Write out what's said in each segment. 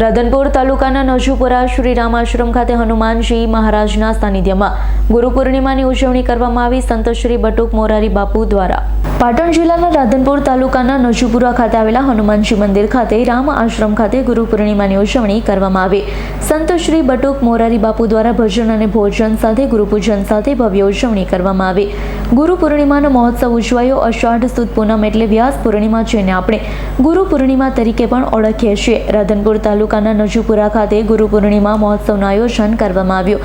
રાધનપુર તાલુકાના નજુપુરા શ્રી રામ આશ્રમ ખાતે હનુમાનજી મહારાજના સાનિધ્યમાં ગુરુ પૂર્ણિમાની ઉજવણી કરવામાં આવી સંત શ્રી બટુક મોરારી બાપુ દ્વારા. પાટણ જિલ્લાના રાધનપુર તાલુકાના નજુપુરા ખાતે આવેલા હનુમાનજી મંદિર ખાતે રામ આશ્રમ ખાતે ગુરુ પૂર્ણિમાની ઉજવણી કરવામાં આવી. સંત શ્રી બટુક મોરારી બાપુ દ્વારા ભજન અને ભોજન સાથે ગુરુપૂજન સાથે ભવ્ય ઉજવણી કરવામાં આવી. ગુરુ પૂર્ણિમાનો મહોત્સવ ઉજવાયો. અષાઢ સુદ પૂનમ એટલે વ્યાસ પૂર્ણિમા જેને આપણે ગુરુ પૂર્ણિમા તરીકે પણ ઓળખીએ છીએ. રાધનપુર તાલુકાના નજુપુરા ખાતે ગુરુ પૂર્ણિમા મહોત્સવનું આયોજન કરવામાં આવ્યું.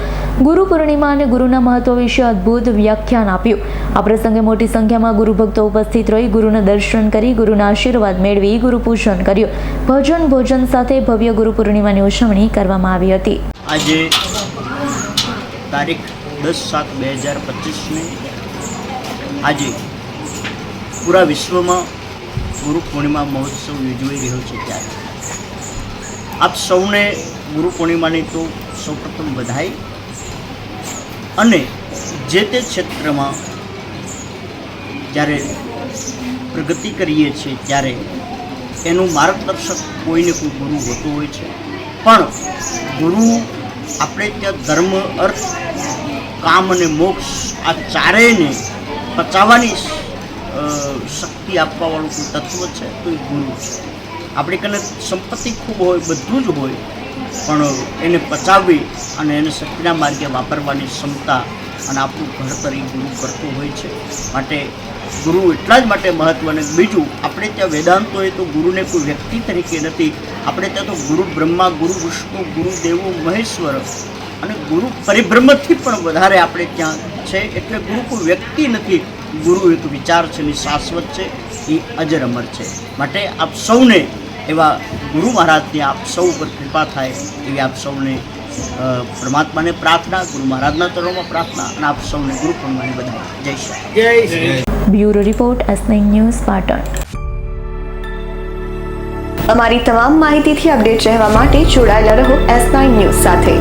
ગુરુ પૂર્ણિમા અને ગુરુના મહત્વ વિશે અદ્ભુત વ્યાખ્યાન આપ્યું. આ પ્રસંગે મોટી સંખ્યામાં ગુરુ ભક્તો ઉપસ્થિત રહી ગુરુના દર્શન કરી, ગુરુના આશીર્વાદ મેળવી, ગુરુ કર્યું. ભજન ભોજન સાથે ભવ્ય ગુરુ પૂર્ણિમાની ઉજવણી કરવામાં આવી હતી. આજે તારીખ દસ સાત બે હજાર પચીસને આજે પૂરા વિશ્વમાં ગુરુ પૂર્ણિમા મહોત્સવ યોજાઈ રહ્યો છે ત્યારે. આપ સૌને ગુરુ પૂર્ણિમાની તો સૌપ્રથમ બધાઈ અને જે તે ક્ષેત્રમાં જ્યારે પ્રગતિ કરીએ છીએ ત્યારે એનું માર્ગદર્શક કોઈને કોઈ ગુરુ હોતું હોય છે. પણ ગુરુ આપણે ત્યાં ધર્મ, અર્થ, કામ અને મોક્ષ આ ચારેયને પચાવવાની શક્તિ આપવાવાળું કોઈ તત્વ છે, તો એ ગુરુ છે. આપણી કને સંપત્તિ ખૂબ હોય, બધું જ હોય, પણ એને પચાવવી અને એને શક્તિના માર્ગે વાપરવાની ક્ષમતા અને આપણું ઘડતર એ ગુરુ કરતો હોય છે. માટે ગુરુ એટલા જ માટે મહત્વને બીજું, આપણે ત્યાં વેદાંતો હોય તો ગુરુને કોઈ વ્યક્તિ તરીકે નથી. આપણે ત્યાં તો ગુરુ બ્રહ્મા, ગુરુ વિષ્ણુ, ગુરુ દેવો, મહેશ્વર અને ગુરુ પરિભ્રમથી પણ વધારે આપણે ત્યાં છે એટલે ગુરુ કોઈ વ્યક્તિ નથી. ગુરુ એક વિચાર છે ને શાશ્વત છે એ અજર અમર છે. માટે આપ સૌને એવા ગુરુ મહારાજની આપ સૌ ઉપર કૃપા થાય એવી આપ સૌને પરમાત્માને પ્રાર્થના ગુરુ મહારાજના ચરણોમાં પ્રાર્થના અને આપ સૌને ગુરુ પૂર્ણિમાની બધા જય Shri bureau report S news Patan. અમારી તમામ માહિતીથી અપડેટ રહેવા માટે જોડાયેલા રહો એસ ન્યૂઝ સાથે.